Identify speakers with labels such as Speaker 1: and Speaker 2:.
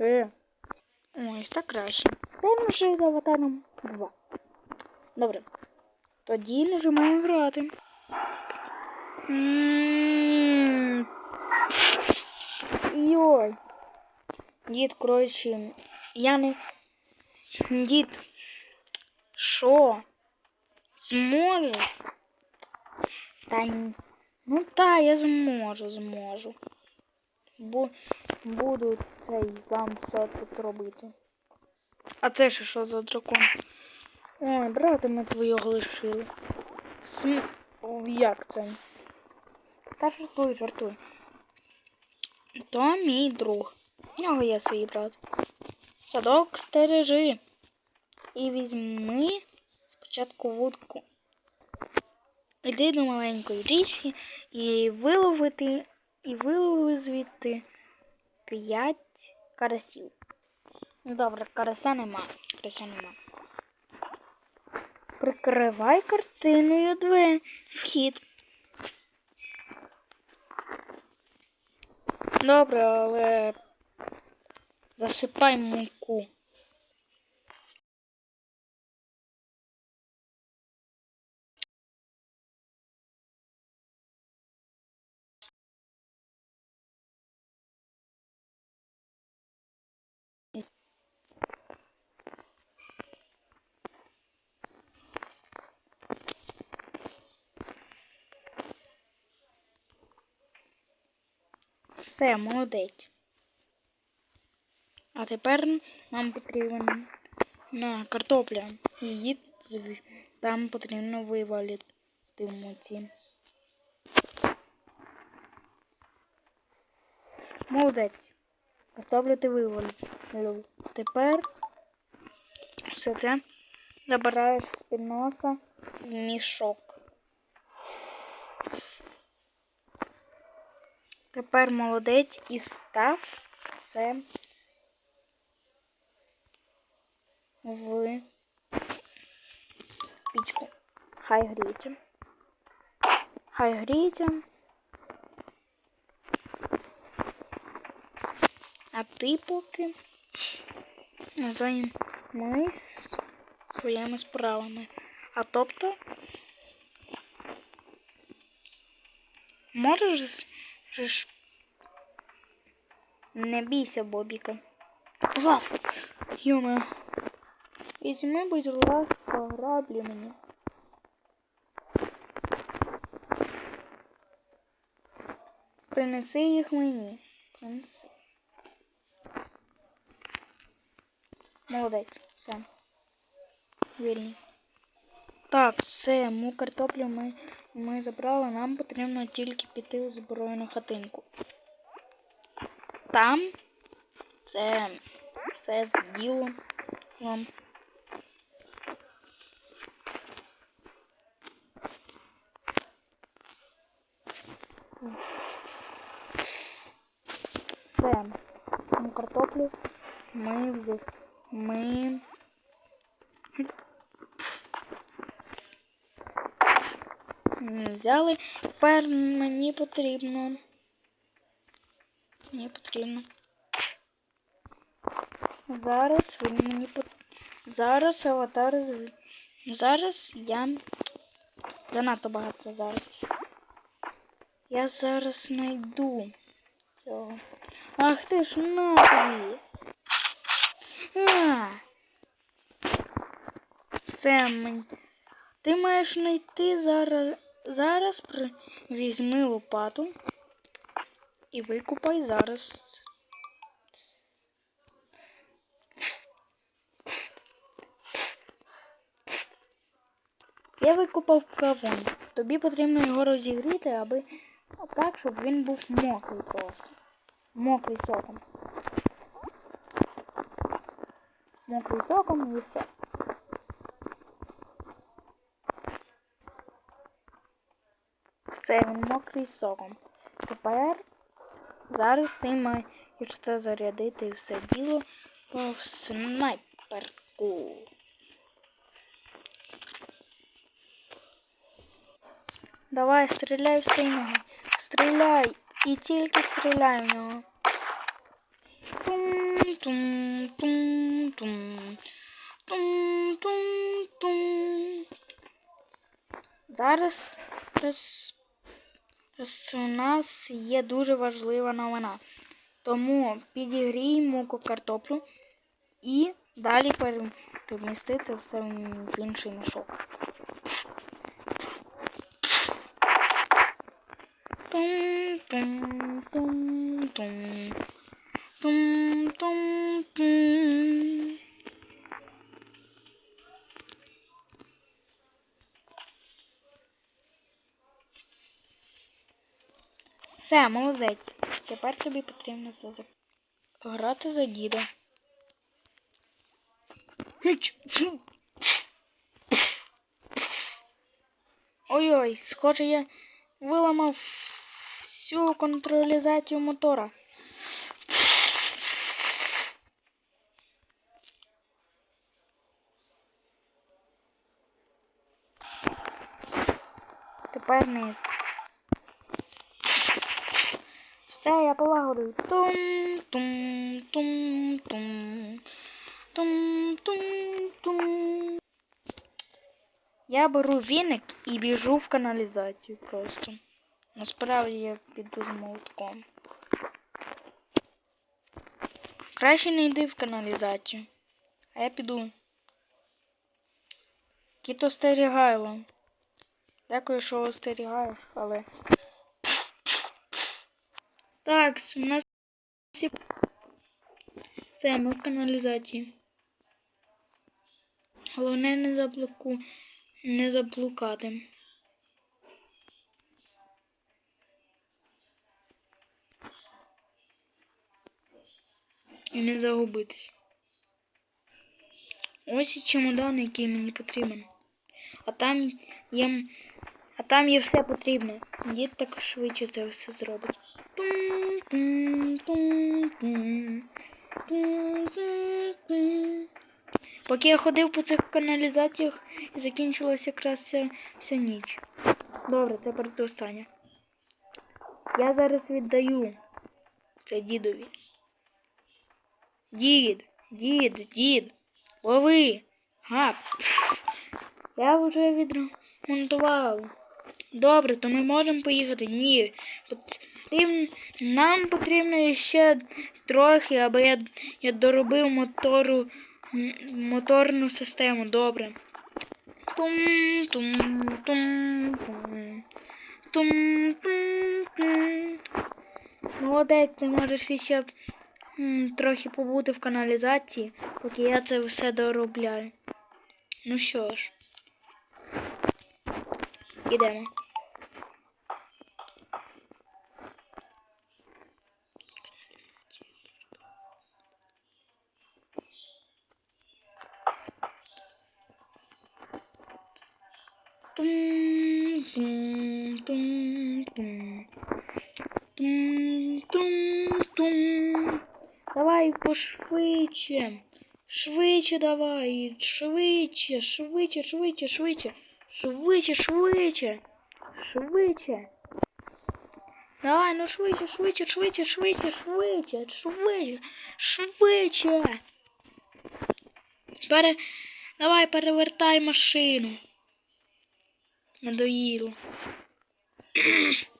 Speaker 1: Е. Ось так краще. Тепер вже з аватаром 2. Добре. Тоді нажимаємо грати. Йой. Дід, коротше, я не. Дід. Що? Зможеш? Та ні. Ну та, я зможу, зможу. Бу буду цей вам все тут робити. А це ще що за дракон? Ой, брата ми твого лишили. См... О, Як це? Та жартуй, жартуй. То мій друг. У нього є свій брат. Садок стережи. І візьми спочатку вудку. Іди до маленької річки і виловити, і вилови звідти п'ять карасів. Ну добре, карася нема. Карася нема. Прикривай картиною двері. Вхід. Добре, але засипай муку. Все, молодець. А тепер нам потрібна на картопля. Її там потрібно вивалити в муці. Молодець. Картоплю ти вивалив. Тепер все це забираєш з підноса в мішок. Тепер молодець і став це в пічку. Хай гріється. Хай гріється. А ти поки займись своїми справами. А тобто можеш же ж не бійся, Бобіка. Лав! Йоме. Візьми, будь ласка, граблі мені. Принеси їх мені. Принеси. Молодець, все. Вільні. Так, все, му картоплю ми, ми забрали. Нам потрібно тільки піти у збройну хатинку. Там це все діло вам. Все, картоплю ми. Ми М, взяли. Тепер мені потрібно. Мені потрібно. Зараз він мені пот... Зараз аватар. Зараз я. Занадто багато зараз. Я зараз знайду цього. Ах ти ж на тобі. А. Все, мені. Ти маєш знайти зараз. Зараз візьми лопату і викупай зараз. Я викупав кавун. Тобі потрібно його розігріти, аби так, щоб він був мокрий просто. Мокрий соком. Мокрий соком і все. Все, він мокрий соком. Тепер зараз ти маєш це зарядити все діло в снайперку. Давай, стріляй в синього. Стріляй! І тільки стріляй в нього. Пум. тум, тум, тум. Тум, тум, тум. Зараз, зараз, зараз у нас є дуже важлива новина. Тому підігрій муку картоплю і далі перемістити все в інший мішок. Тум, тум, Все, молодець. Тепер тобі потрібно це за- грати за діда. Ой-ой, схоже, я виламав всю контролізацію мотора. Тепер низ. Все, я полагодив. Тум, тум, тум, тум. Тум, тум, тум. Я беру віник і біжу в каналізацію просто. Насправді я піду з молотком. Краще не йди в каналізацію. А я піду. Кіт остерігайло. Дякую, що остерігаєш, але. Так, у нас всі. Все, ми в каналізації. Головне не заблоку... не заблукати. І не загубитись. Ось і чемодан, який мені потрібен. А там є. А там є все потрібне. Дід так швидше це все зробить. Поки я ходив по цих каналізаціях і закінчилася якраз вся, вся ніч. Добре, це передостання. Я зараз віддаю це дідові. Дід, дід, дід, лови. Гап. Я вже відремонтував. Добре, то ми можемо поїхати? Ні. Потрібно, нам потрібно ще трохи, аби я, я доробив мотору, моторну систему. Добре. Тум, тум, тум, тум. Тум, тум, тум. Молодець, ти можеш ще трохи побути в каналізації, поки я це все доробляю. Ну що ж, ідемо. Давай пошвидше. Швидше давай. Швидше, швидше, швидше, швидше. Швидше, швидше. Швидше. Давай, ну швидше, швидше, швидше, швидше, швидше, швидше, швидше. Пере... Давай перевертай машину. Надоїло.